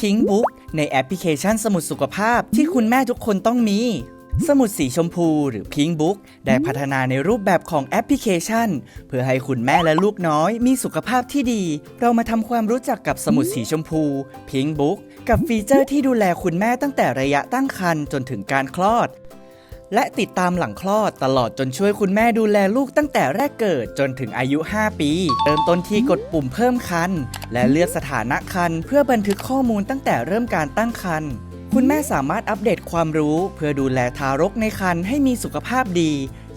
พิงบุ๊กในแอปพลิเคชันสมุดสุขภาพที่คุณแม่ทุกคนต้องมี สมุดสีชมพูหรือพิงบุ๊กได้พัฒนาในรูปแบบของแอปพลิเคชัน เพื่อให้คุณแม่และลูกน้อยมีสุขภาพที่ดี เรามาทำความรู้จักกับสมุดสีชมพูพิงบุ๊กกับฟีเจอร์ที่ดูแลคุณแม่ตั้งแต่ระยะตั้งครรภ์จนถึงการคลอด และติดตามหลังคลอดตลอดจนช่วยคุณแม่ดูแลลูกตั้งแต่แรกเกิดจนถึงอายุ 5 ปี เริ่มต้นที่กดปุ่มเพิ่มคัน และเลือกสถานะคันเพื่อบันทึกข้อมูลตั้งแต่เริ่มการตั้งคันคุณแม่สามารถอัปเดตความรู้เพื่อดูแลทารกในคันให้มีสุขภาพดี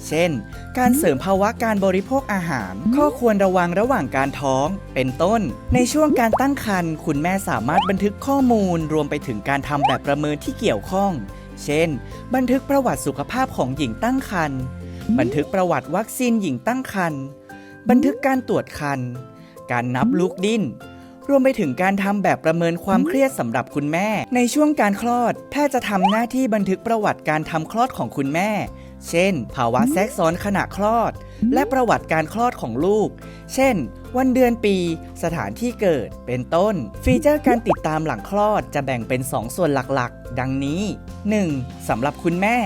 เช่น การเสริมภาวะการบริโภคอาหาร ข้อควรระวังระหว่างการท้อง เป็นต้น ในช่วงการตั้งครรภ์คุณแม่สามารถบันทึกข้อมูลรวมไปถึงการทำแบบประเมินที่เกี่ยวข้อง เช่น บันทึกประวัติสุขภาพของหญิงตั้งครรภ์ บันทึกประวัติวัคซีนหญิงตั้งครรภ์ บันทึกการตรวจครรภ์การนับลูกดิ้น รวมไปถึงการทำแบบประเมินความเครียดสำหรับคุณแม่ ในช่วงการคลอด แพทย์จะทำหน้าที่บันทึกประวัติการทำคลอดของคุณแม่ เช่น ภาวะแทรกซ้อนขณะคลอด และประวัติการคลอดของลูก เช่น วันเดือนปี สถานที่เกิด เป็นต้น ฟีเจอร์การติดตามหลังคลอดจะแบ่งเป็น 2 ส่วนหลักๆ ดังนี้ 1. สำหรับคุณแม่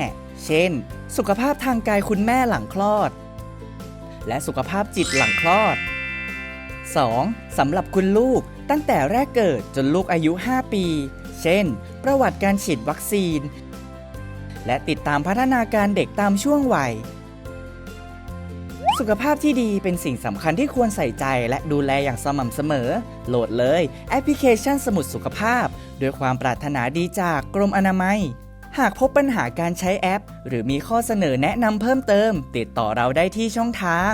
เช่น สุขภาพทางกายคุณแม่หลังคลอด และสุขภาพจิตหลังคลอด 2. สำหรับคุณลูกตั้งแต่แรกเกิดจนลูกอายุ 5 ปี เช่น ประวัติการฉีดวัคซีน และติดตามพัฒนาการเด็กตามช่วงวัย สุขภาพที่ดีเป็นสิ่งสำคัญที่ควรใส่ใจและดูแลอย่างสม่ำเสมอ โหลดเลยแอปพลิเคชันสมุดสุขภาพ ด้วยความปรารถนาดีจากกรมอนามัย หากพบปัญหาการใช้แอป หรือมีข้อเสนอแนะนำเพิ่มเติม ติดต่อเราได้ที่ช่องทาง